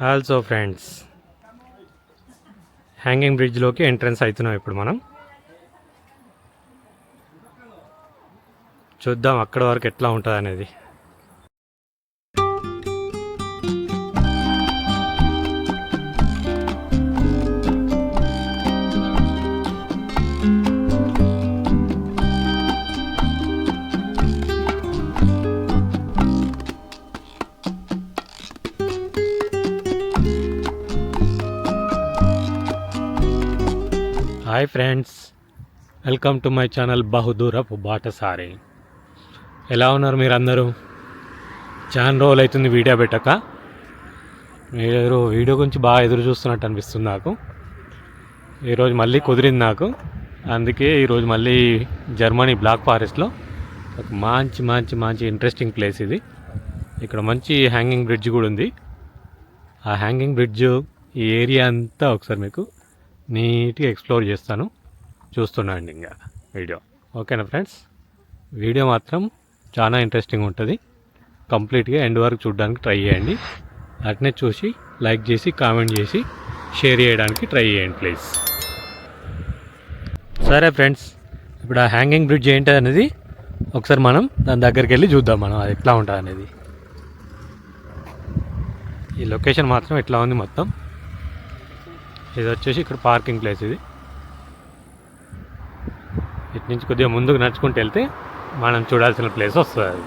Also friends hanging బ్రిడ్జ్లోకి entrance అవుతున్నాం ఇప్పుడు మనం. చూద్దాం అక్కడ వరకు ఎట్లా ఉంటుంది అనేది hi friends welcome to my channel Bahudoorapu బాటసారి ఎలా ఉన్నారు మీరందరూ? చాలా రోజులు అవుతుంది వీడియో పెట్టక. మీరు వీడియో గురించి బాగా ఎదురు చూస్తున్నట్టు అనిపిస్తుంది నాకు. ఈరోజు మళ్ళీ కుదిరింది నాకు. అందుకే ఈరోజు మళ్ళీ జర్మనీ బ్లాక్ ఫారెస్ట్లో ఒక మంచి మంచి మంచి ఇంట్రెస్టింగ్ ప్లేస్ ఇది. ఇక్కడ మంచి హ్యాంగింగ్ బ్రిడ్జ్ కూడా ఉంది. ఆ హ్యాంగింగ్ బ్రిడ్జ్ ఈ ఏరియా అంతా ఒకసారి మీకు నీట్గా ఎక్స్ప్లోర్ చేస్తాను. చూస్తున్నాండి ఇంకా వీడియో. ఓకేనా ఫ్రెండ్స్? వీడియో మాత్రం చాలా ఇంట్రెస్టింగ్ ఉంటుంది. కంప్లీట్గా ఎండ్ వరకు చూడడానికి ట్రై చేయండి. అట్నే చూసి లైక్ చేసి కామెంట్ చేసి షేర్ చేయడానికి ట్రై చేయండి ప్లీజ్. సరే ఫ్రెండ్స్ ఇప్పుడు ఆ హ్యాంగింగ్ బ్రిడ్జ్ ఏంటి అనేది ఒకసారి మనం దాని దగ్గరికి వెళ్ళి చూద్దాం మనం అది ఎట్లా ఉంటుంది అనేది ఈ లొకేషన్ మాత్రం ఎట్లా ఉంది మొత్తం? ఇది వచ్చేసి ఇక్కడ పార్కింగ్ ప్లేస్ ఇది. ఇటు నుంచి కొద్దిగా ముందుకు నడుచుకుంటూ వెళ్తే మనం చూడాల్సిన ప్లేస్ వస్తుంది. అది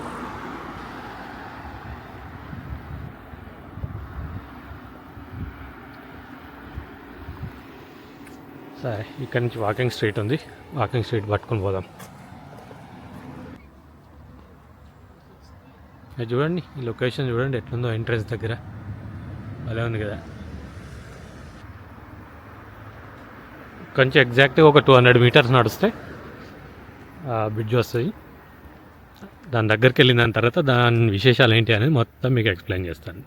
సరే ఇక్కడ నుంచి వాకింగ్ స్ట్రీట్ ఉంది. వాకింగ్ స్ట్రీట్ పట్టుకొని పోదాం. చూడండి ఈ లొకేషన్ చూడండి ఎట్లుందో ఎంట్రన్స్ దగ్గర. భలే ఉంది కదా. కొంచెం ఎగ్జాక్ట్గా ఒక టూ హండ్రెడ్ మీటర్స్ నడిస్తే బ్రిడ్జ్ వస్తుంది దాని దగ్గరికి వెళ్ళిన దాని తర్వాత దాని విశేషాలు ఏంటి అనేది మొత్తం మీకు ఎక్స్ప్లెయిన్ చేస్తాను.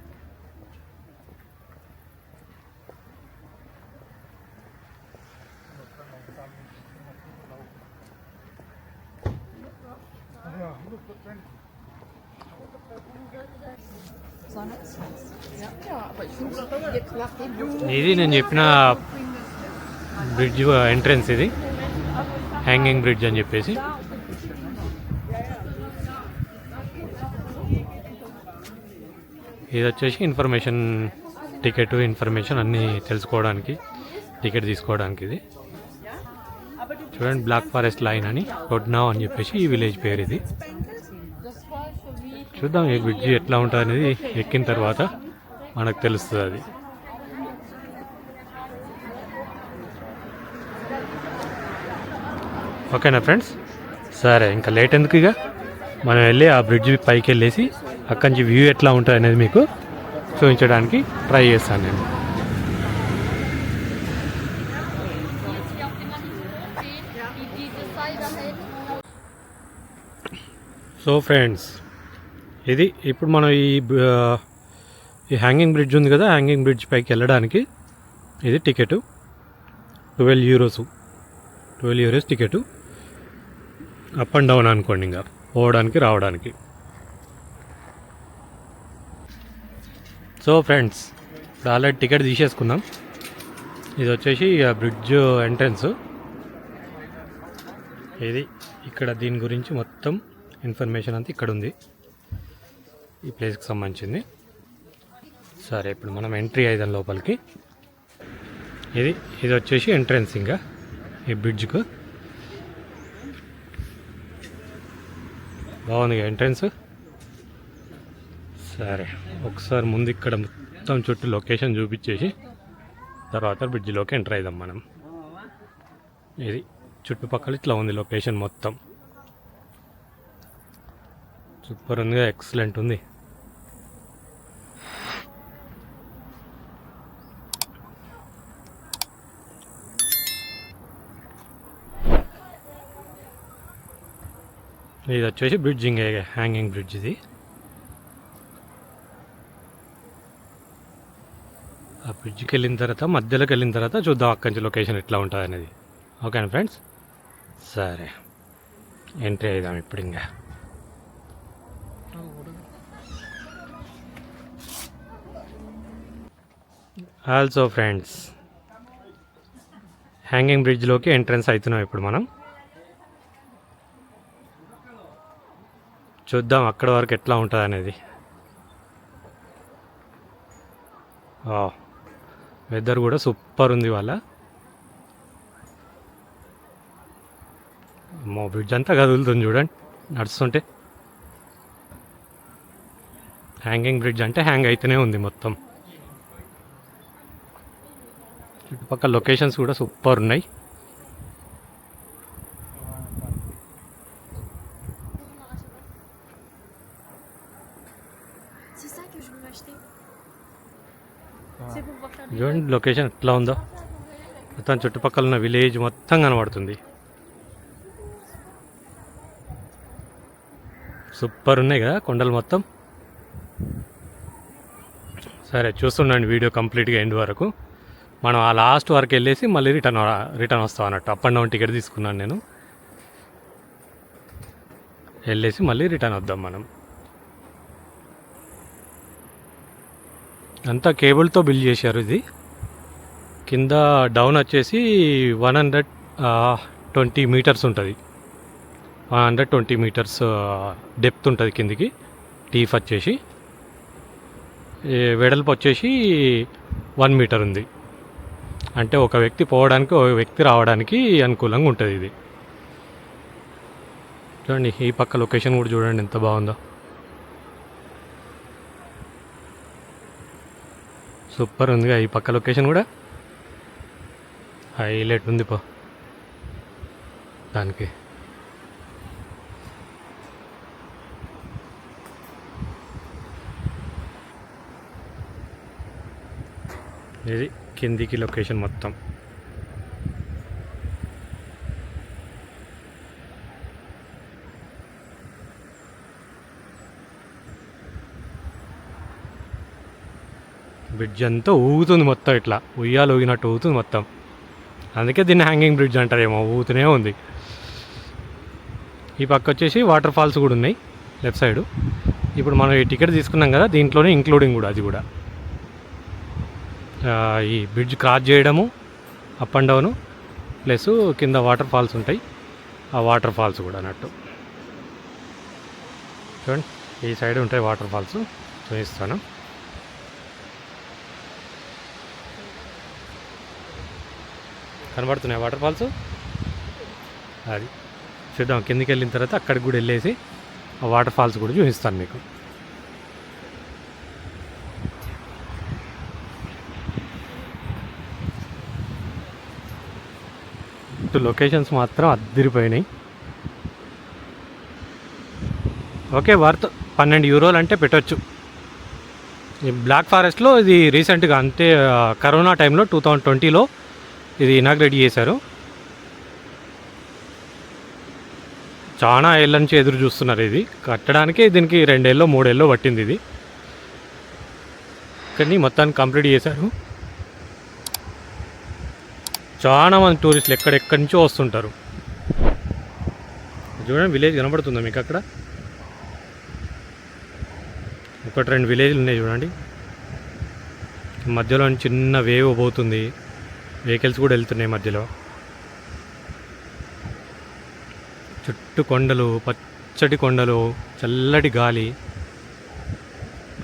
ఇది నేను చెప్పిన బ్రిడ్జ్ ఎంట్రన్స్ ఇది. హ్యాంగింగ్ బ్రిడ్జ్ అని చెప్పేసి. ఇది వచ్చేసి ఇన్ఫర్మేషన్ టికెట్ ఇన్ఫర్మేషన్ అన్నీ తెలుసుకోవడానికి టికెట్ తీసుకోవడానికి ఇది. చూడండి బ్లాక్ ఫారెస్ట్ లైన్ అని కొడ్నావ్ అని చెప్పేసి ఈ విలేజ్ పేరు ఇది. చూద్దాం ఈ బ్రిడ్జ్ ఎట్లా ఉంటుంది అనేది ఎక్కిన తర్వాత మనకు తెలుస్తుంది అది. ఓకేనా ఫ్రెండ్స్? సరే ఇంకా లేట్ ఎందుకు ఇక? మనం వెళ్ళి ఆ బ్రిడ్జ్ పైకి వెళ్ళేసి అక్కడి నుంచి వ్యూ ఎట్లా ఉంటుంది అనేది మీకు చూపించడానికి ట్రై చేస్తాను నేను. సో ఫ్రెండ్స్ ఇది ఇప్పుడు మనం ఈ ఈ హ్యాంగింగ్ బ్రిడ్జ్ ఉంది కదా హ్యాంగింగ్ బ్రిడ్జ్ పైకి వెళ్ళడానికి ఇది ticket. Twelve euros. Twelve euros ticket. Up and down అనుకోండి ఇంకా. పోవడానికి రావడానికి. సో ఫ్రెండ్స్ ఇప్పుడు ఆల్రెడీ టికెట్ తీసేసుకుందాం ఇది వచ్చేసి బ్రిడ్జ్ ఎంట్రన్స్. ఇది ఇక్కడ దీని గురించి మొత్తం ఇన్ఫర్మేషన్ అంతా ఇక్కడ ఉంది. ఈ ప్లేస్కి సంబంధించింది. సరే ఇప్పుడు మనం ఎంట్రీ అయిదాం లోపలికి. ఇది ఇది వచ్చేసి ఎంట్రన్స్ ఇంకా ఈ బ్రిడ్జ్కు. బాగుంది ఎంట్రన్స్ సరే ఒకసారి ముందు ఇక్కడ మొత్తం చుట్టూ లొకేషన్ చూపించేసి తర్వాత బ్రిడ్జ్లోకి ఎంటర్ అయిదాం మనం. ఇది చుట్టుపక్కల ఇట్లా ఉంది లొకేషన్ మొత్తం. సూపర్ ఉంది ఎక్సలెంట్ ఉంది. ఇది వచ్చేసి బ్రిడ్జింగ్ హ్యాంగింగ్ బ్రిడ్జ్ ఇది. ఆ బ్రిడ్జ్కి వెళ్ళిన తర్వాత మధ్యలోకి వెళ్ళిన తర్వాత చూద్దాం అక్కడి నుంచి లొకేషన్ ఎట్లా ఉంటుంది అనేది ఓకేనా ఫ్రెండ్స్? సరే. ఎంట్రీ అయిదాం ఇప్పుడు ఇంకా ఆల్సో ఫ్రెండ్స్ హ్యాంగింగ్ బ్రిడ్జ్లోకి ఎంట్రన్స్ అవుతున్నాం ఇప్పుడు మనం. చూద్దాం అక్కడ వరకు ఎట్లా ఉంటుంది అనేది. వెదర్ కూడా సూపర్ ఉంది వాళ్ళ అమ్మో బ్రిడ్జ్ అంతా కదులుతుంది చూడండి. నడుస్తుంటే. హ్యాంగింగ్ బ్రిడ్జ్ అంటే హ్యాంగ్ అయితేనే ఉంది మొత్తం. చుట్టుపక్కల లొకేషన్స్ కూడా సూపర్ ఉన్నాయి. చూడండి లొకేషన్ ఎట్లా ఉందో. మొత్తం చుట్టుపక్కల ఉన్న విలేజ్ మొత్తం కనబడుతుంది. సూపర్ ఉన్నాయి కదా కొండలు మొత్తం. సరే చూస్తుండండి వీడియో కంప్లీట్గా ఎండ్ వరకు. మనం ఆ లాస్ట్ వరకు వెళ్ళేసి మళ్ళీ రిటర్న్ రిటర్న్ వస్తాం అన్నట్టు. అప్ అండ్ డౌన్ టికెట్ తీసుకున్నాను నేను. వెళ్ళేసి మళ్ళీ రిటర్న్ వద్దాం మనం. అంతా కేబుల్తో బిల్ చేశారు ఇది. కింద డౌన్ వచ్చేసి వన్ హండ్రెడ్ ట్వంటీ మీటర్స్ ఉంటుంది. One hundred twenty metres depth ఉంటుంది కిందికి టీఫ్ వచ్చేసి. వెడల్పు వచ్చేసి వన్ మీటర్ ఉంది. అంటే ఒక వ్యక్తి పోవడానికి ఒక వ్యక్తి రావడానికి అనుకూలంగా ఉంటుంది ఇది. చూడండి ఈ పక్క లొకేషన్ కూడా చూడండి ఎంత బాగుందో. సూపర్ ఉందిగా ఈ పక్క లొకేషన్ కూడా హైలైట్ ఉంది పో. దానికి. ఇది కిందికి లొకేషన్ మొత్తం. బ్రిడ్జ్ అంతా ఊగుతుంది మొత్తం ఇట్లా. ఉయ్యాలు ఊగినట్టు ఊగుతుంది మొత్తం. అందుకే దీన్ని హ్యాంగింగ్ బ్రిడ్జ్ అంటారేమో ఊగుతూనే ఉంది. ఈ పక్క వచ్చేసి వాటర్ ఫాల్స్ కూడా ఉన్నాయి లెఫ్ట్ సైడ్ ఇప్పుడు మనం ఈ టికెట్ తీసుకున్నాం కదా దీంట్లోనే ఇంక్లూడింగ్ కూడా అది కూడా. ఈ బ్రిడ్జ్ క్రాస్ చేయడము అప్ అండ్ డౌను ప్లస్ కింద వాటర్ ఫాల్స్ ఉంటాయి. ఆ వాటర్ ఫాల్స్ కూడా అన్నట్టు. చూడండి ఈ సైడ్ ఉంటాయి వాటర్ ఫాల్స్ చూపిస్తాను. కనబడుతున్నాయి వాటర్ ఫాల్స్. అది చూద్దాం కిందికి వెళ్ళిన తర్వాత అక్కడికి కూడా వెళ్ళేసి ఆ వాటర్ ఫాల్స్ కూడా చూపిస్తాను మీకు. లొకేషన్స్ మాత్రం అద్దరిపోయినాయి. ఓకే వర్త్ పన్నెండు యూరోలు అంటే పెట్టొచ్చు. ఈ బ్లాక్ ఫారెస్ట్లో ఇది రీసెంట్గా అంటే కరోనా టైంలో టూ థౌజండ్ ట్వంటీలో ఇది ఇనాగ్రేట్ చేశారు. చాలా ఏళ్ళ నుంచి ఎదురు చూస్తున్నారు ఇది. కట్టడానికి దీనికి రెండేళ్ళు మూడేళ్ళు పట్టింది ఇది. కానీ మొత్తాన్ని కంప్లీట్ చేశారు. చాలా మంది టూరిస్టులు ఎక్కడెక్కడి నుంచో వస్తుంటారు. చూడండి విలేజ్ కనబడుతుందా మీకు అక్కడ? ఒకటి రెండు విలేజ్లు ఉన్నాయి చూడండి. మధ్యలో చిన్న వేవ్ పోతుంది. వెహికల్స్ కూడా వెళ్తున్నాయి మధ్యలో. చుట్టూ కొండలు పచ్చటి కొండలు చల్లటి గాలి.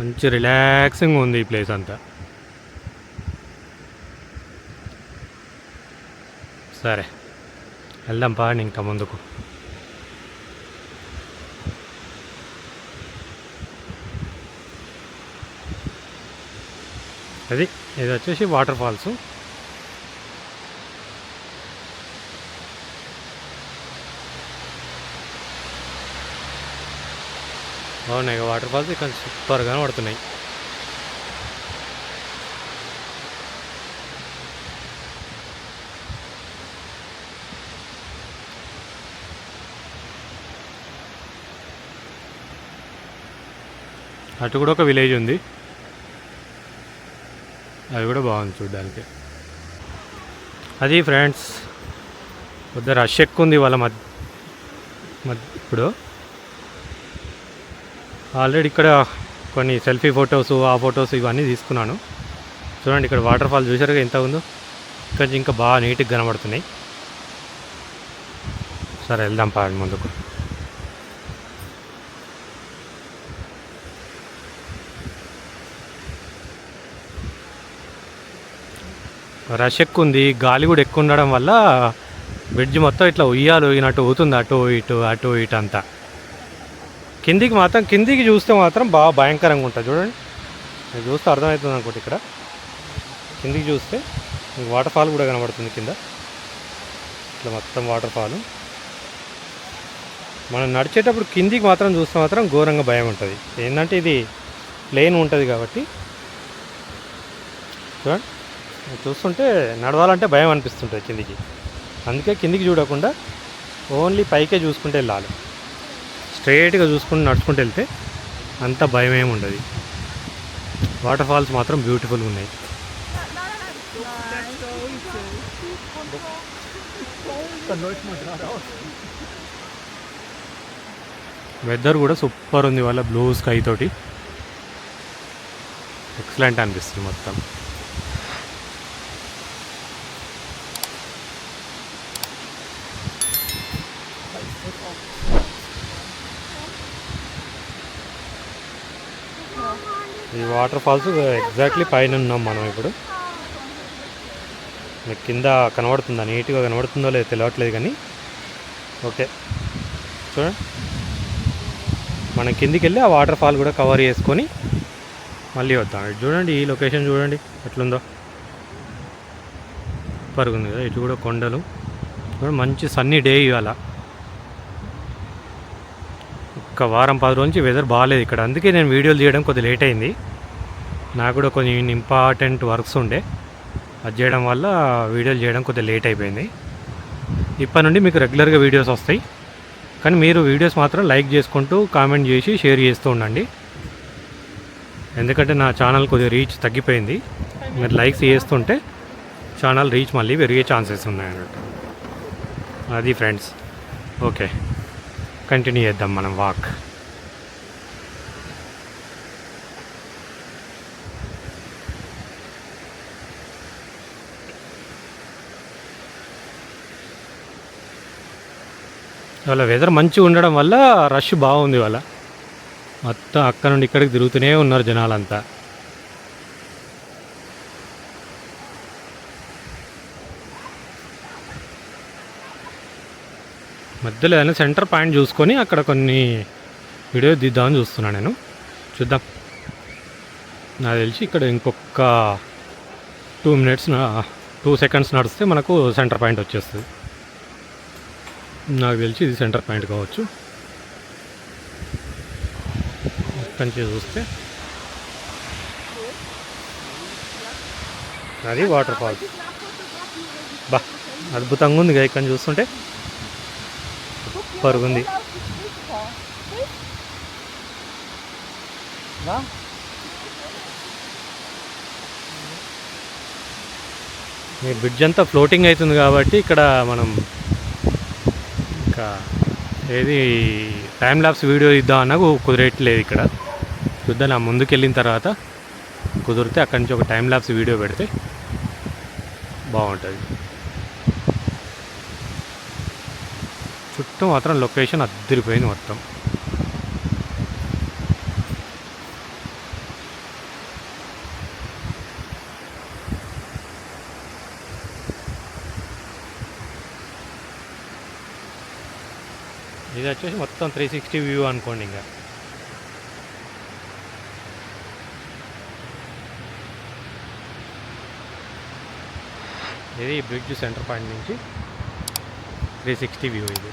మంచి రిలాక్సింగ్ ఉంది ఈ ప్లేస్ అంతా. సరే వెళ్దాం పాడి ఇంకా ముందుకు. అది ఇది వచ్చేసి వాటర్ ఫాల్స్. బాగున్నాయి. వాటర్ ఫాల్స్ ఇక్కడ సూపర్గా పడుతున్నాయి. అటు కూడా ఒక విలేజ్ ఉంది. అది కూడా బాగుంది చూడడానికి. అది ఫ్రెండ్స్ కొద్దిగా రష్ ఎక్కువ ఉంది వాళ్ళ మధ్య మధ్య ఇప్పుడు. ఆల్రెడీ ఇక్కడ కొన్ని సెల్ఫీ ఫొటోస్ ఆ ఫొటోస్ ఇవన్నీ తీసుకున్నాను. చూడండి ఇక్కడ వాటర్ ఫాల్ చూసారుగా ఎంత ఉందో? ఇక్కడ నుంచి ఇంకా బాగా నీట్గా కనబడుతున్నాయి. సరే వెళ్దాం పాడు ముందుకు. రష్ ఎక్కువ ఉంది గాలి కూడా ఎక్కువ ఉండడం వల్ల బ్రిడ్జ్ మొత్తం ఇట్లా ఉయ్యాలు ఊగినట్టు ఊతుంది అటు ఇటు అటు ఇటు అంతా. కిందికి మాత్రం కిందికి చూస్తే మాత్రం బాగా భయంకరంగా ఉంటుంది. చూడండి. మీరు చూస్తే అర్థమవుతుంది అనుకోండి ఇక్కడ. కిందికి చూస్తే మీకు వాటర్ ఫాల్ కూడా కనబడుతుంది కింద. ఇట్లా మొత్తం వాటర్ ఫాల్ మనం నడిచేటప్పుడు కిందికి మాత్రం చూస్తే మాత్రం ఘోరంగా భయం ఉంటుంది. ఏంటంటే ఇది ప్లేన్ ఉంటుంది కాబట్టి. చూడండి. చూస్తుంటే నడవాలంటే భయం అనిపిస్తుంటుంది కిందికి. అందుకే కిందికి చూడకుండా ఓన్లీ పైకే చూసుకుంటే వెళ్ళాలి స్ట్రైట్గా చూసుకుంటూ నడుచుకుంటూ వెళ్తే అంత భయం ఏమి ఉండదు. వాటర్ ఫాల్స్ మాత్రం బ్యూటిఫుల్గా ఉన్నాయి. వెదర్ కూడా సూపర్ ఉంది వాళ్ళ బ్లూ స్కై తోటి. ఎక్సలెంట్ అనిపిస్తుంది మొత్తం. వాటర్ ఫాల్స్ ఎగ్జాక్ట్లీ పైన ఉన్నాం మనం ఇప్పుడు. మీకు కింద కనబడుతుందా? నీట్గా కనబడుతుందో లేదో తెలియట్లేదు కానీ. ఓకే. చూడండి. మనం కిందికి వెళ్ళి ఆ వాటర్ ఫాల్ కూడా కవర్ చేసుకొని మళ్ళీ వద్దాం. ఇటు చూడండి ఈ లొకేషన్ చూడండి. ఎట్లుందో. పరుగుంది కదా ఇటు కూడా కొండలు. మంచి సన్నీ డే ఇవాళ. ఒక వారం పది రోజు నుంచి వెదర్ బాగాలేదు ఇక్కడ. అందుకే నేను వీడియోలు చేయడం కొద్దిగా లేట్ అయింది. నాకు కూడా కొన్ని ఇంపార్టెంట్ వర్క్స్ ఉండే. అది చేయడం వల్ల వీడియోలు చేయడం కొద్దిగా లేట్ అయిపోయింది. ఇప్పటి నుండి మీకు రెగ్యులర్గా వీడియోస్ వస్తాయి. కానీ మీరు వీడియోస్ మాత్రం లైక్ చేసుకుంటూ కామెంట్ చేసి షేర్ చేస్తూ ఉండండి. ఎందుకంటే నా ఛానల్ కొద్దిగా రీచ్ తగ్గిపోయింది. మీరు లైక్స్ చేస్తుంటే ఛానల్ రీచ్ మళ్ళీ పెరిగే ఛాన్సెస్ ఉన్నాయి అన్నట్టు అది ఫ్రెండ్స్. ఓకే. కంటిన్యూ చేద్దాం మనం వాక్. ఇవాళ వెదర్ మంచిగా ఉండడం వల్ల రష్ బాగుంది ఇవాళ. మొత్తం అక్కడ నుండి ఇక్కడికి తిరుగుతూనే ఉన్నారు జనాలంతా. మధ్యలో ఏదైనా సెంటర్ పాయింట్ చూసుకొని అక్కడ కొన్ని వీడియో దిద్దామని చూస్తున్నాను నేను. చూద్దాం. నాకు తెలిసి ఇక్కడ ఇంకొక టూ మినిట్స్ టూ సెకండ్స్ నడిస్తే మనకు సెంటర్ పాయింట్ వచ్చేస్తుంది. నాకు తెలిసి ఇది సెంటర్ పాయింట్ కావచ్చు. నుంచి చూస్తే. అది వాటర్ ఫాల్స్ బా అద్భుతంగా ఉంది కదా ఇక్కడ చూస్తుంటే. పరుగుంది. ఈ బ్రిడ్జ్ అంతా ఫ్లోటింగ్ అవుతుంది కాబట్టి ఇక్కడ మనం ఇంకా ఏది టైం ల్యాబ్స్ వీడియో ఇద్దాం అన్నా కు- కుదిరేయట్లేదు ఇక్కడ. చూద్దాం నా ముందుకు వెళ్ళిన తర్వాత కుదిరితే అక్కడి నుంచి ఒక టైం ల్యాబ్స్ వీడియో పెడితే బాగుంటుంది. చుట్టూ మాత్రం లొకేషన్ అద్దరిపోయింది మొత్తం ఇది వచ్చేసి మొత్తం త్రీ సిక్స్టీ వ్యూ అనుకోండి ఇంకా. ఇది బ్రిడ్జ్ సెంటర్ పాయింట్ నుంచి త్రీ సిక్స్టీ వ్యూ ఇది.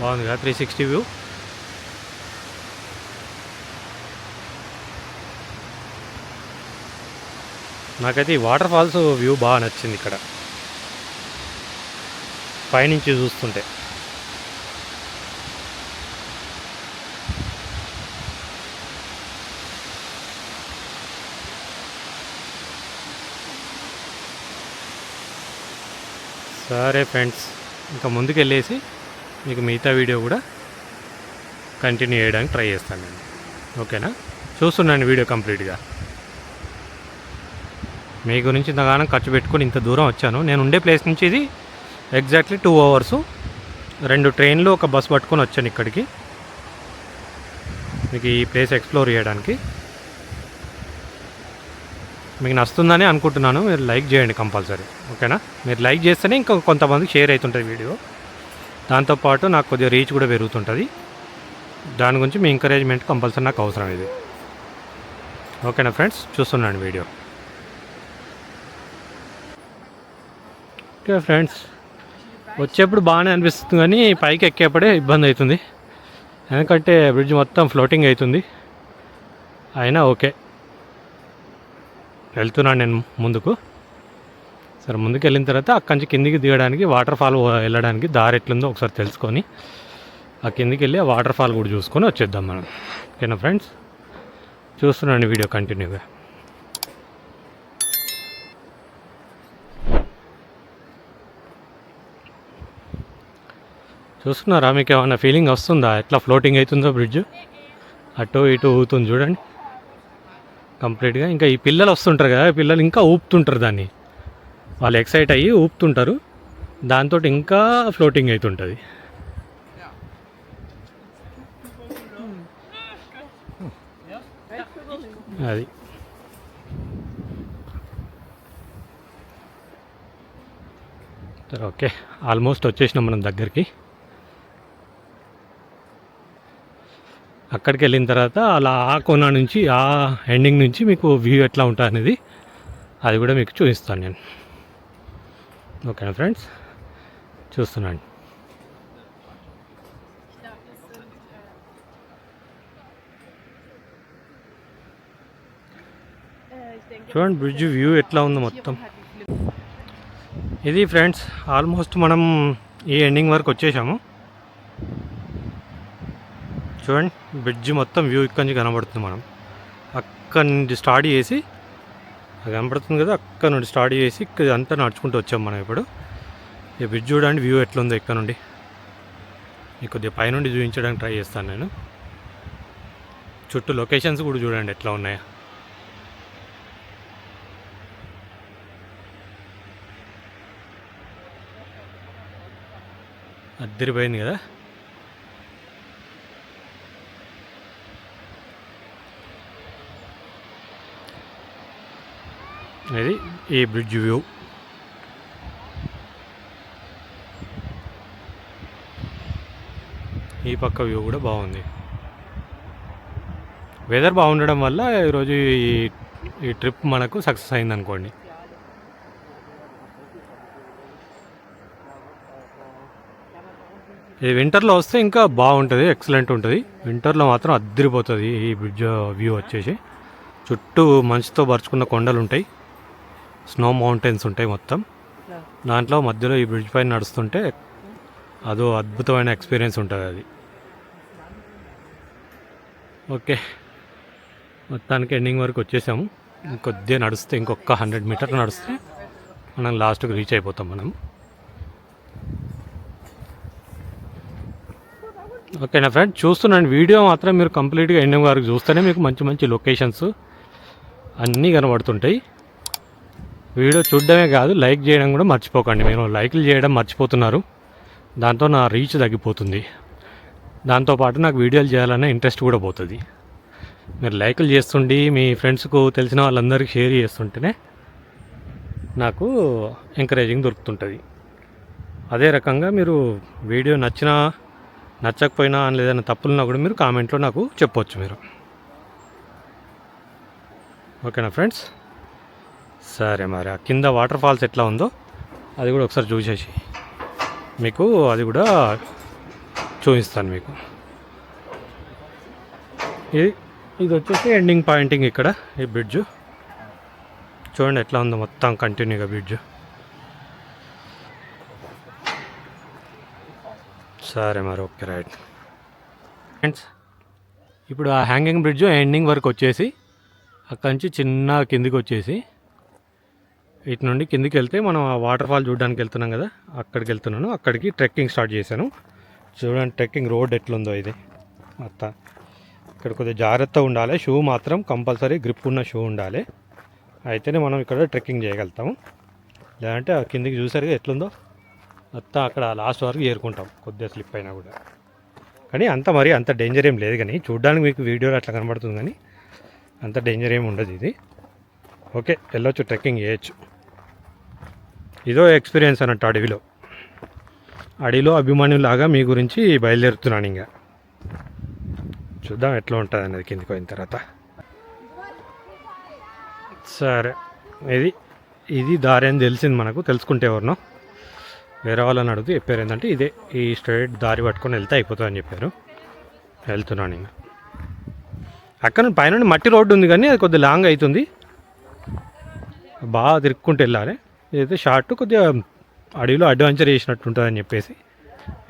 బాగుంది కదా త్రీ సిక్స్టీ వ్యూ నాకైతే ఈ వాటర్ ఫాల్స్ వ్యూ బాగా నచ్చింది ఇక్కడ. పైనుంచి చూస్తుంటే. సరే ఫ్రెండ్స్ ఇంకా ముందుకు వెళ్ళేసి మీకు మిగతా వీడియో కూడా కంటిన్యూ చేయడానికి ట్రై చేస్తాను నేను. ఓకేనా? చూస్తున్నాను వీడియో కంప్లీట్గా. మీ గురించి ఇంతగానం ఖర్చు పెట్టుకుని ఇంత దూరం వచ్చాను. నేను ఉండే ప్లేస్ నుంచి ఇది ఎగ్జాక్ట్లీ టూ అవర్స్ రెండు ట్రైన్లు ఒక బస్ పట్టుకొని వచ్చాను ఇక్కడికి. మీకు ఈ ప్లేస్ ఎక్స్ప్లోర్ చేయడానికి. మీకు నచ్చుతుందని అనుకుంటున్నాను. మీరు లైక్ చేయండి కంపల్సరీ. ఓకేనా? మీరు లైక్ చేస్తేనే ఇంకా కొంతమందికి షేర్ అవుతుంటుంది వీడియో దాంతోపాటు నాకు కొద్దిగా రీచ్ కూడా పెరుగుతుంటుంది. దాని గురించి మీ ఎంకరేజ్మెంట్ కంపల్సరీ నాకు అవసరం ఇది. ఓకేనా ఫ్రెండ్స్ చూస్తున్నాను వీడియో. Okay friends. వచ్చేప్పుడు బాగానే అనిపిస్తుంది కానీ పైకి ఎక్కేప్పుడే ఇబ్బంది అవుతుంది. ఎందుకంటే బ్రిడ్జ్ మొత్తం ఫ్లోటింగ్ అవుతుంది. అయినా ఓకే. వెళ్తున్నాను నేను ముందుకు. సరే ముందుకు వెళ్ళిన తర్వాత అక్కడి నుంచి కిందికి దిగడానికి వాటర్ ఫాల్ వెళ్ళడానికి దారి ఎట్లుందో ఒకసారి తెలుసుకొని ఆ కిందికి వెళ్ళి ఆ వాటర్ ఫాల్ కూడా చూసుకొని వచ్చేద్దాం మనం. ఓకేనా ఫ్రెండ్స్? చూస్తున్నాను వీడియో కంటిన్యూగా. చూస్తున్నారా మీకు ఏమైనా ఫీలింగ్ వస్తుందా? ఎట్లా ఫ్లోటింగ్ అవుతుందో బ్రిడ్జ్ అటు ఇటు ఊగుతుంది చూడండి. కంప్లీట్గా ఇంకా ఈ పిల్లలు వస్తుంటారు కదా పిల్లలు ఇంకా ఊపుతుంటారు దాన్ని. వాళ్ళు ఎక్సైట్ అయ్యి ఊపుతుంటారు. దాంతో ఇంకా ఫ్లోటింగ్ అవుతుంటుంది. అది. సరే ఓకే. ఆల్మోస్ట్ వచ్చేసినాం మనం దగ్గరికి. అక్కడికి వెళ్ళిన తర్వాత అలా ఆ కోన నుంచి ఆ ఎండింగ్ నుంచి మీకు వ్యూ ఎట్లా ఉంటుంది అనేది అది కూడా మీకు చూపిస్తాను నేను. ఓకేనా ఫ్రెండ్స్? చూస్తున్నాను. చూడండి బ్రిడ్జ్ వ్యూ ఎట్లా ఉందో మొత్తం. ఇది ఫ్రెండ్స్ ఆల్మోస్ట్ మనం ఈ ఎండింగ్ వరకు వచ్చేసాము. చూడండి బ్రిడ్జ్ మొత్తం వ్యూ ఇక్కడి నుంచి కనబడుతుంది మనం. అక్కడి నుండి స్టార్ట్ చేసి అది కనబడుతుంది కదా అక్కడ నుండి స్టార్ట్ చేసి ఇక్కడ అంతా నడుచుకుంటూ వచ్చాం మనం ఇప్పుడు. ఈ బ్రిడ్జ్ చూడండి వ్యూ ఎట్లుందో ఇక్కడ నుండి. మీకు కొద్దిగా పైనుండి చూపించడానికి ట్రై చేస్తాను నేను. చుట్టూ లొకేషన్స్ కూడా చూడండి ఎట్లా ఉన్నాయా. అద్దరిపోయింది కదా. ఇది ఈ బ్రిడ్జ్ వ్యూ? ఈ పక్క వ్యూ కూడా బాగుంది. వెదర్ బాగుండడం వల్ల ఈరోజు ఈ ఈ ట్రిప్ మనకు సక్సెస్ అయింది అనుకోండి ఈ వింటర్లో వస్తే ఇంకా బాగుంటుంది ఎక్సలెంట్ ఉంటుంది. వింటర్లో మాత్రం అద్దరిపోతుంది ఈ బ్రిడ్జ్ వ్యూ వచ్చేసి. చుట్టూ మంచుతో పరుచుకున్న కొండలు ఉంటాయి స్నో మౌంటైన్స్ ఉంటాయి మొత్తం. దాంట్లో మధ్యలో ఈ బ్రిడ్జ్ పైన నడుస్తుంటే అదో అద్భుతమైన ఎక్స్పీరియన్స్ ఉంటుంది అది. ఓకే. మొత్తానికి ఎండింగ్ వరకు వచ్చేసాము. ఇంకొద్దిగా నడిస్తే ఇంకొక హండ్రెడ్ మీటర్ నడిస్తే మనం లాస్ట్కి రీచ్ అయిపోతాం మనం. ఓకేనా ఫ్రెండ్ చూస్తున్నాను. వీడియో మాత్రం మీరు కంప్లీట్గా ఎండింగ్ వరకు చూస్తేనే మీకు మంచి మంచి లొకేషన్స్ అన్నీ కనబడుతుంటాయి. వీడియో చూడడమే కాదు లైక్ చేయడం కూడా మర్చిపోకండి. మీరు లైక్లు చేయడం మర్చిపోతున్నారు. దాంతో నా రీచ్ తగ్గిపోతుంది. దాంతోపాటు నాకు వీడియోలు చేయాలనే ఇంట్రెస్ట్ కూడా పోతుంది. మీరు లైకులు చేస్తుండి మీ ఫ్రెండ్స్కు తెలిసిన వాళ్ళందరికీ షేర్ చేస్తుంటేనే నాకు ఎంకరేజింగ్ దొరుకుతుంటుంది. అదే రకంగా మీరు వీడియో నచ్చినా నచ్చకపోయినా లేదన్నా తప్పులున్నా కూడా మీరు కామెంట్లో నాకు చెప్పొచ్చు మీరు. ఓకేనా ఫ్రెండ్స్? సరే మరి. ఆ కింద వాటర్ ఫాల్స్ ఎట్లా ఉందో అది కూడా ఒకసారి చూసేసి మీకు అది కూడా చూపిస్తాను మీకు. ఇది ఇది వచ్చేసి ఎండింగ్ పాయింటింగ్ ఇక్కడ ఈ బ్రిడ్జ్ చూడండి ఎట్లా ఉందో మొత్తం కంటిన్యూగా బ్రిడ్జ్ సరే మరి ఓకే రైట్. ఫ్రెండ్స్ ఇప్పుడు ఆ హ్యాంగింగ్ బ్రిడ్జ్ ఎండింగ్ వరకు వచ్చేసి అక్కడి నుంచి చిన్న కిందికి వచ్చేసి ఇటు నుండి కిందికి వెళ్తే మనం ఆ వాటర్ ఫాల్ చూడడానికి వెళ్తున్నాం కదా అక్కడికి వెళ్తున్నాను అక్కడికి ట్రెక్కింగ్ స్టార్ట్ చేశాను. చూడండి ట్రెక్కింగ్ రోడ్ ఎట్లుందో ఇది. అత్త ఇక్కడ కొద్దిగా జాగ్రత్తగా ఉండాలి. షూ మాత్రం కంపల్సరీ గ్రిప్ ఉన్న షూ ఉండాలి. అయితేనే మనం ఇక్కడ ట్రెక్కింగ్ చేయగలుగుతాము. లేదంటే ఆ కిందికి చూసారుగా ఎట్లుందో? అత్త అక్కడ లాస్ట్ వరకు చేరుకుంటాం కొద్దిగా స్లిప్ అయినా కూడా. కానీ అంత మరి అంత డేంజర్ ఏం లేదు కానీ చూడడానికి మీకు వీడియోలో అట్లా కనబడుతుంది కానీ అంత డేంజర్ ఏమి ఉండదు ఇది. ఓకే వెళ్ళొచ్చు ట్రెక్కింగ్ చేయొచ్చు. ఇదో ఎక్స్పీరియన్స్ అన్నట్టు అడవిలో. అడవిలో అభిమానులాగా మీ గురించి బయలుదేరుతున్నాను ఇంకా చూద్దాం ఎట్లా ఉంటుంది అనేది కిందికి పోయిన తర్వాత. సరే. ఇది ఇది దారి అని తెలిసింది మనకు తెలుసుకుంటే ఎవరినో. వేరే వాళ్ళని అడిగితే చెప్పారు. ఏంటంటే ఇదే ఈ స్ట్రైట్ దారి పట్టుకొని వెళ్తే అయిపోతుంది అని చెప్పారు. వెళ్తున్నాను ఇంకా అక్కడ పైన మట్టి రోడ్డు ఉంది కానీ అది కొద్దిగా లాంగ్ అవుతుంది. బాగా తిరుక్కుంటూ వెళ్ళాలి. ఇదైతే షార్ట్ కొద్దిగా అడవిలో అడ్వెంచర్ చేసినట్టు ఉంటుందని చెప్పేసి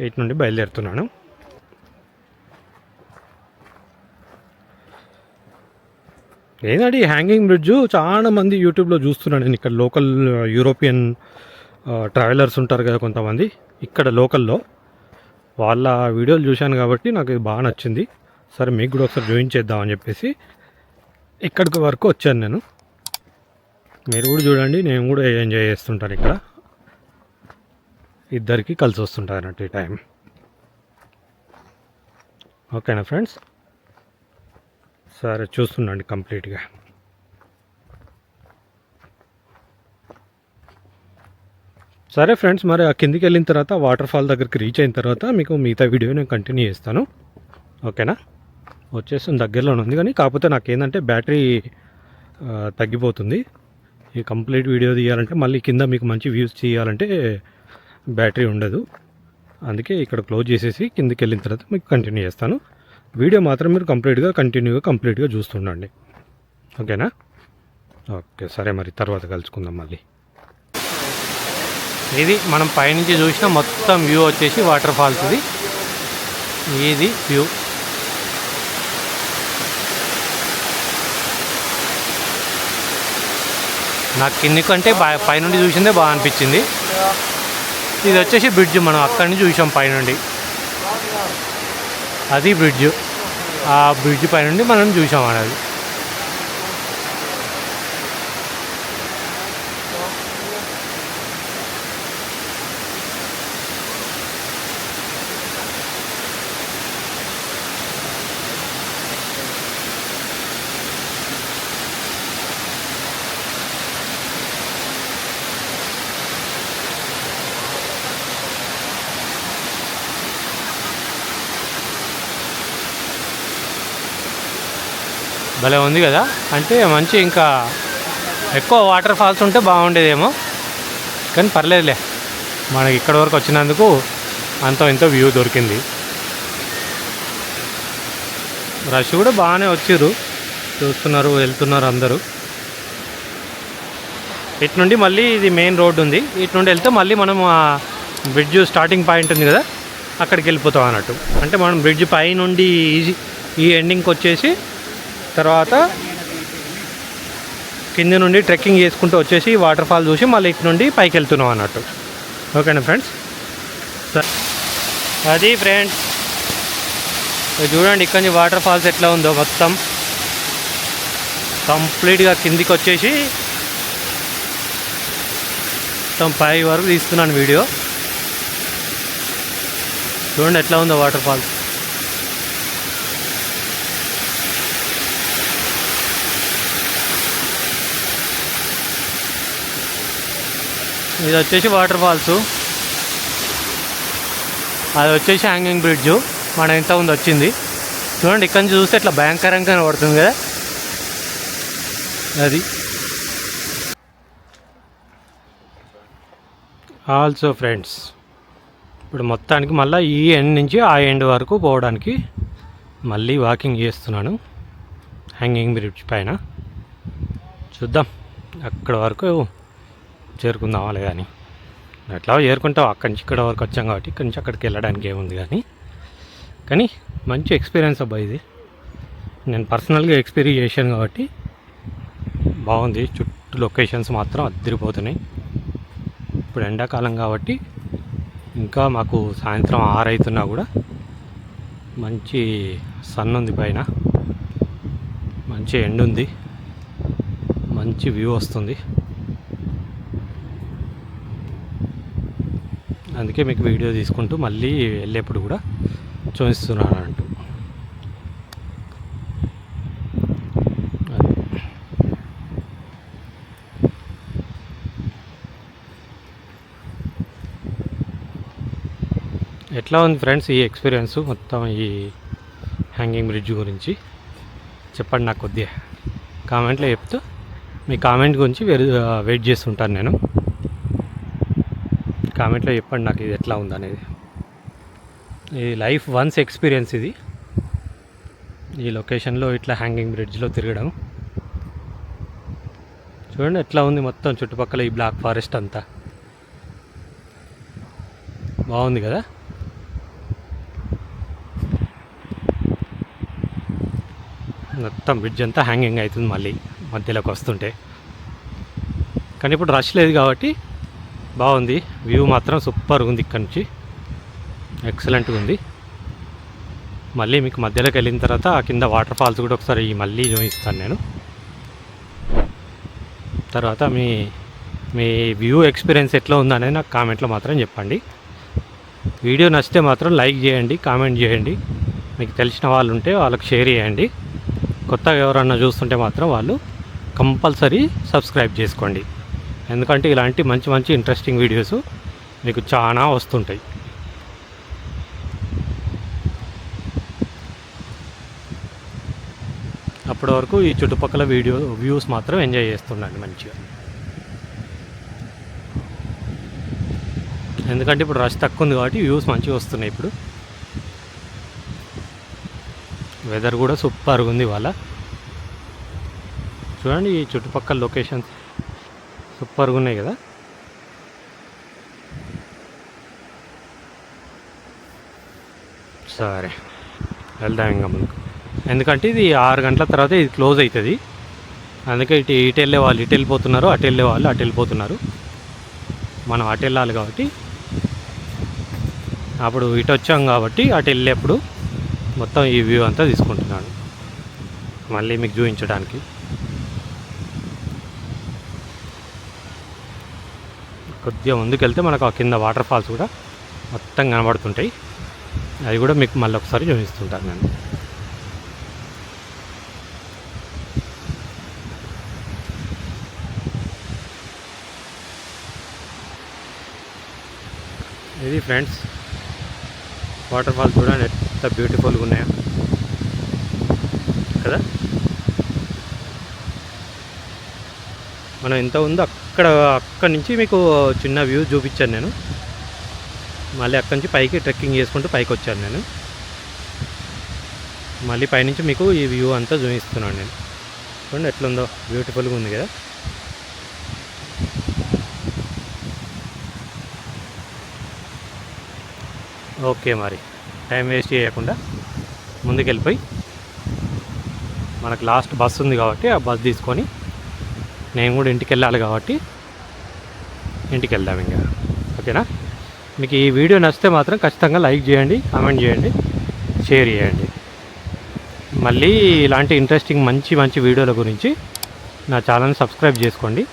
ఇటు నుండి బయలుదేరుతున్నాను. ఏంటంటే ఈ హ్యాంగింగ్ బ్రిడ్జ్? చాలా మంది యూట్యూబ్లో చూస్తున్నాను నేను ఇక్కడ లోకల్ యూరోపియన్ ట్రావెలర్స్ ఉంటారు కదా కొంతమంది. ఇక్కడ లోకల్లో వాళ్ళ వీడియోలు చూశాను కాబట్టి నాకు ఇది బాగా నచ్చింది. సరే మీకు కూడా ఒకసారి జాయిన్ చేద్దామని చెప్పేసి ఇక్కడికి వరకు వచ్చాను నేను. మీరు కూడా చూడండి నేను కూడా ఎంజాయ్ చేస్తుంటాను ఇక్కడ. ఇద్దరికి కలిసి వస్తుంటారు అన్నట్టు ఈ టైం ఓకేనా ఫ్రెండ్స్ సరే చూస్తుండండి కంప్లీట్గా సరే ఫ్రెండ్స్ మరి ఆ కిందికి వెళ్ళిన తర్వాత వాటర్ ఫాల్ దగ్గరికి రీచ్ అయిన తర్వాత మీకు మిగతా వీడియో నేను కంటిన్యూ చేస్తాను. ఓకేనా వచ్చేసి దగ్గరలోనే ఉంది. కానీ కాకపోతే నాకు ఏంటంటే బ్యాటరీ తగ్గిపోతుంది. ఈ కంప్లీట్ వీడియో తీయాలంటే మళ్ళీ కింద మీకు మంచి వ్యూస్ తీయాలంటే బ్యాటరీ ఉండదు. అందుకే ఇక్కడ క్లోజ్ చేసేసి కిందకి వెళ్ళిన తర్వాత మీకు కంటిన్యూ చేస్తాను. వీడియో మాత్రం మీరు కంప్లీట్గా కంటిన్యూగా కంప్లీట్గా చూస్తుండండి. ఓకేనా? ఓకే సరే మరి తర్వాత కలుసుకుందాం మళ్ళీ. ఇది మనం పైనుంచి చూసిన మొత్తం వ్యూ వచ్చేసి వాటర్ ఫాల్స్ ఇది. ఇది వ్యూ నాకు కింది కంటే పైనుండి చూసిందే బాగా అనిపించింది ఇది వచ్చేసి బ్రిడ్జ్ మనం అక్కడి నుంచి చూసాం పైనుండి. అది బ్రిడ్జ్. ఆ బ్రిడ్జ్ పైనుండి మనం చూసాం అనేది భలే ఉంది కదా. అంటే మంచి ఇంకా ఎక్కువ వాటర్ ఫాల్స్ ఉంటే బాగుండేదేమో. కానీ పర్లేదులే. మనకి ఇక్కడ వరకు వచ్చినందుకు అంతో ఇంతో వ్యూ దొరికింది. రష్ కూడా బాగానే వచ్చారు చూస్తున్నారు వెళ్తున్నారు అందరూ. ఇటు నుండి మళ్ళీ ఇది మెయిన్ రోడ్ ఉంది. ఇటు నుండి వెళ్తే మళ్ళీ మనం ఆ బ్రిడ్జ్ స్టార్టింగ్ పాయింట్ ఉంది కదా. అక్కడికి వెళ్ళిపోతాం అన్నట్టు. అంటే మనం బ్రిడ్జ్ పై నుండి ఈ ఎండింగ్కి వచ్చేసి తర్వాత కింద నుండి ట్రెక్కింగ్ చేసుకుంటూ వచ్చేసి వాటర్ ఫాల్ చూసి మళ్ళీ ఇటు నుండి పైకి వెళ్తున్నాం అన్నట్టు. ఓకేనా ఫ్రెండ్స్? అది ఫ్రెండ్స్ చూడండి ఇక్కడ నుంచి వాటర్ ఫాల్స్ ఎట్లా ఉందో మొత్తం. కంప్లీట్గా కిందికి వచ్చేసి మొత్తం పై వరకు తీస్తున్నాను వీడియో. చూడండి ఎట్లా ఉందో వాటర్ ఫాల్స్ ఇది వచ్చేసి వాటర్ ఫాల్స్. అది వచ్చేసి హ్యాంగింగ్ బ్రిడ్జ్ మన ఎంత ఉంది వచ్చింది. చూడండి ఇక్కడ నుంచి చూస్తే ఇట్లా భయంకరంగా కనబడుతుంది కదా. అది. ఆల్సో ఫ్రెండ్స్ ఇప్పుడు మొత్తానికి మళ్ళీ ఈ ఎండ్ నుంచి ఆ ఎండ్ వరకు పోవడానికి మళ్ళీ వాకింగ్ చేస్తున్నాను. హ్యాంగింగ్ బ్రిడ్జ్ పైన. చూద్దాం అక్కడ వరకు చేరుకుందామా లేదా అని. ఎట్లా చేరుకుంటావు అక్కడి నుంచి ఇక్కడ వరకు వచ్చాం కాబట్టి ఇక్కడి నుంచి అక్కడికి వెళ్ళడానికి ఏముంది కానీ. కానీ మంచి ఎక్స్పీరియన్స్ అబ్బా ఇది. నేను పర్సనల్గా ఎక్స్పీరియన్స్ చేశాను కాబట్టి బాగుంది. చుట్టూ లొకేషన్స్ మాత్రం అద్దరిపోతున్నాయి. ఇప్పుడు ఎండాకాలం కాబట్టి ఇంకా మాకు సాయంత్రం ఆరైతున్నా కూడా మంచి సన్ ఉంది పైన. మంచి ఎండ్ ఉంది మంచి వ్యూ వస్తుంది. అందుకే మీకు వీడియో తీసుకుంటూ మళ్ళీ వెళ్ళేప్పుడు కూడా చూపిస్తున్నాను అంటూ ఎట్లా ఉంది ఫ్రెండ్స్ ఈ ఎక్స్పీరియన్స్ మొత్తం ఈ హ్యాంగింగ్ బ్రిడ్జ్ గురించి? చెప్పండి నాకు కొద్దిగా కామెంట్లో చెప్తూ మీ కామెంట్ గురించి వెయిట్ చేస్తుంటాను నేను. కామెంట్లో చెప్పండి నాకు ఇది ఎట్లా ఉందనేది. ఇది లైఫ్ వన్స్ ఎక్స్పీరియన్స్ ఇది. ఈ లొకేషన్లో ఇట్లా హ్యాంగింగ్ బ్రిడ్జ్లో తిరగడం. చూడండి ఎట్లా ఉంది మొత్తం చుట్టుపక్కల ఈ బ్లాక్ ఫారెస్ట్ అంతా. బాగుంది కదా? మొత్తం బ్రిడ్జ్ అంతా హ్యాంగింగ్ అవుతుంది మళ్ళీ మధ్యలోకి వస్తుంటే. కానీ ఇప్పుడు రష్ లేదు కాబట్టి బాగుంది. వ్యూ మాత్రం సూపర్గా ఉంది ఇక్కడ నుంచి. ఎక్సలెంట్గా ఉంది. మళ్ళీ మీకు మధ్యలోకి వెళ్ళిన తర్వాత ఆ కింద వాటర్ ఫాల్స్ కూడా ఒకసారి మళ్ళీ చూపిస్తాను నేను. తర్వాత మీ మీ వ్యూ ఎక్స్పీరియన్స్ ఎట్లా ఉందనేది నాకు కామెంట్లో మాత్రం చెప్పండి. వీడియో నచ్చితే మాత్రం లైక్ చేయండి కామెంట్ చేయండి. మీకు తెలిసిన వాళ్ళు ఉంటే వాళ్ళకి షేర్ చేయండి. కొత్తగా ఎవరన్నా చూస్తుంటే మాత్రం వాళ్ళు కంపల్సరీ సబ్స్క్రైబ్ చేసుకోండి. ఎందుకంటే ఇలాంటి మంచి మంచి ఇంట్రెస్టింగ్ వీడియోస్ మీకు చాలా వస్తుంటాయి. అప్పటి వరకు ఈ చుట్టుపక్కల వీడియో వ్యూస్ మాత్రం ఎంజాయ్ చేస్తుండండి మంచిగా. ఎందుకంటే ఇప్పుడు రష్ తక్కువ ఉంది కాబట్టి వ్యూస్ మంచిగా వస్తున్నాయి ఇప్పుడు. వెదర్ కూడా సూపర్గా ఉంది ఇవాళ. చూడండి ఈ చుట్టుపక్కల లొకేషన్స్ సూపర్గా ఉన్నాయి కదా? సరే వెళ్దాం ఇంకా ముందుకు. ఎందుకంటే ఇది ఆరు గంటల తర్వాత ఇది క్లోజ్ అవుతుంది. అందుకే ఇటు ఇటు వెళ్ళే వాళ్ళు ఇటు వెళ్ళిపోతున్నారు అటు వెళ్ళే వాళ్ళు అటు వెళ్ళిపోతున్నారు. మనం అటు వెళ్ళాలి కాబట్టి. అప్పుడు ఇటు వచ్చాం కాబట్టి అటు వెళ్ళేప్పుడు మొత్తం ఈ వ్యూ అంతా తీసుకుంటున్నాను. మళ్ళీ మీకు చూపించడానికి. కొద్దిగా ముందుకెళ్తే మనకు ఆ కింద వాటర్ ఫాల్స్ కూడా మొత్తం కనబడుతుంటాయి. అవి కూడా మీకు మళ్ళీ ఒకసారి చూపిస్తుంటాను నేను. ఇది ఫ్రెండ్స్ వాటర్ ఫాల్స్ చూడండి ఎంత బ్యూటిఫుల్గా ఉన్నాయో. కదా? మనం ఎంత ఉందో అక్కడ అక్కడ నుంచి మీకు చిన్న వ్యూ చూపించాను నేను. మళ్ళీ అక్కడి నుంచి పైకి ట్రెక్కింగ్ చేసుకుంటూ పైకి వచ్చాను నేను. మళ్ళీ పైనుంచి మీకు ఈ వ్యూ అంతా చూపిస్తున్నాను నేను. చూడండి ఎట్లుందో బ్యూటిఫుల్గా ఉంది కదా. ఓకే మరి టైం వేస్ట్ చేయకుండా ముందుకెళ్ళిపోయి మనకు లాస్ట్ బస్సు ఉంది కాబట్టి ఆ బస్ తీసుకొని నేను కూడా ఇంటికి వెళ్ళాలి కాబట్టి ఇంటికి వెళ్దాం ఇంకా. ఓకేనా? మీకు ఈ వీడియో నచ్చితే మాత్రం ఖచ్చితంగా లైక్ చేయండి కామెంట్ చేయండి షేర్ చేయండి. మళ్ళీ ఇలాంటి ఇంట్రెస్టింగ్ మంచి మంచి వీడియోల గురించి నా ఛానల్ని సబ్స్క్రైబ్ చేసుకోండి.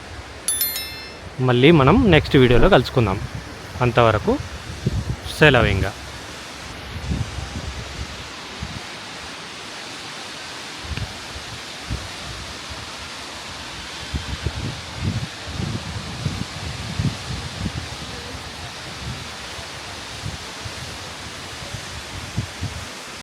మళ్ళీ మనం నెక్స్ట్ వీడియోలో కలుసుకుందాం. అంతవరకు సెలవు ఇంకా.